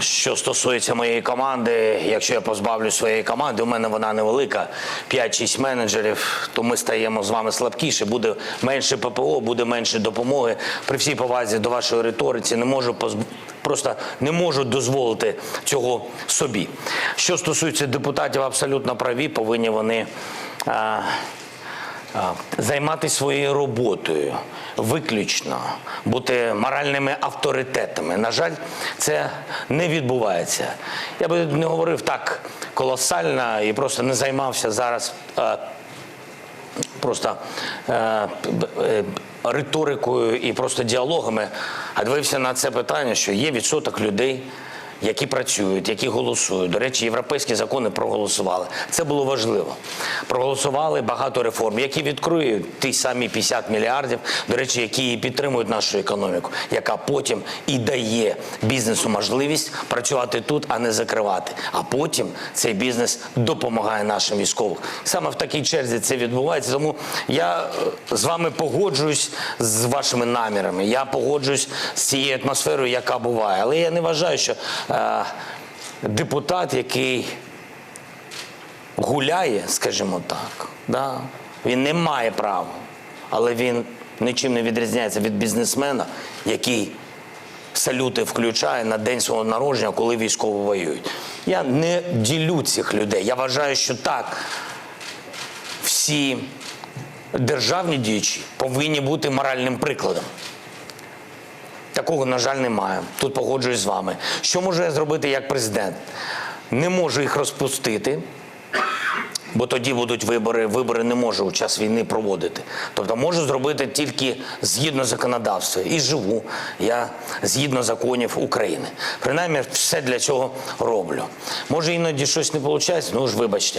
Що стосується моєї команди, якщо я позбавлю своєї команди, у мене вона невелика, 5-6 менеджерів, то ми стаємо з вами слабкіше, буде менше ППО, буде менше допомоги. При всій повазі до вашої риториці не можу позб... просто не можу дозволити цього собі. Що стосується депутатів, абсолютно праві, повинні вони. А... Займатися своєю роботою виключно, бути моральними авторитетами. На жаль, це не відбувається. Я би не говорив так колосально і просто не займався зараз просто е, е, риторикою і просто діалогами, а дивився на це питання, що є відсоток людей. Які працюють, які голосують. До речі, європейські закони проголосували. Це було важливо. Проголосували багато реформ, які відкриють ті самі 50 мільярдів, до речі, які і підтримують нашу економіку, яка потім і дає бізнесу можливість працювати тут, а не закривати. А потім цей бізнес допомагає нашим військовим. Саме в такій черзі це відбувається. Тому я е, з вами погоджуюсь з вашими намірами. Я погоджуюсь з цією атмосферою, яка буває. Але я не вважаю, що е, депутат, який гуляє, скажімо так, да, він не має права, але він нічим не відрізняється від бізнесмена, який салюти включає на день свого народження, коли військово воюють. Я не ділю цих людей. Я вважаю, що так, всі державні діячі повинні бути моральним прикладом. Такого, на жаль, немає. Тут погоджуюсь з вами. Що можу я зробити як президент? Не можу їх розпустити, бо тоді будуть вибори. Вибори не можу у час війни проводити. Тобто можу зробити тільки згідно законодавства. І живу я згідно законів України. Принаймні, все для цього роблю. Може, іноді щось не виходить, ну ж вибачте.